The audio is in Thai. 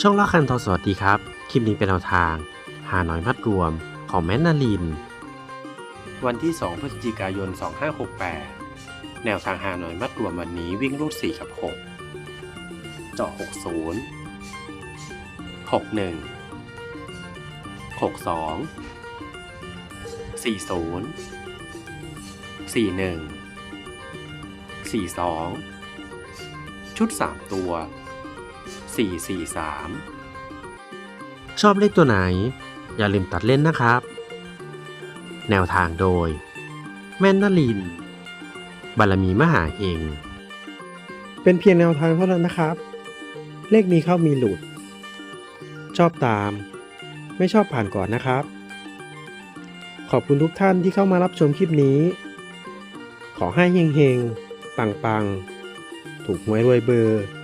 ช่องละคันทอสวัสดีครับ คลิปนี้เป็นแนวทาง หาหน่อยมัดรวมของแมนนาลิน วันที่ 2 พฤศจิกายน 2568 แนวทางหาหน่อยมัดรวมวันนี้วิ่งรูด4กับ 6 เจาะ 60 61 62 40 41 42 ชุด 3 ตัว 443 ชอบเลขตัวไหน อย่าลืมตัดเล่นนะครับ แนวทางโดย แม่นนลิน บารมีมหาเฮงเป็นเพียงแนวทางเท่านั้นนะครับ เลขมีเข้ามีหลุด ชอบตาม ไม่ชอบผ่านก่อนนะครับ ขอบคุณทุกท่านที่เข้ามารับชมคลิปนี้ ขอให้เฮงๆ ปังๆ ถูกหวยรวยเบอร์โ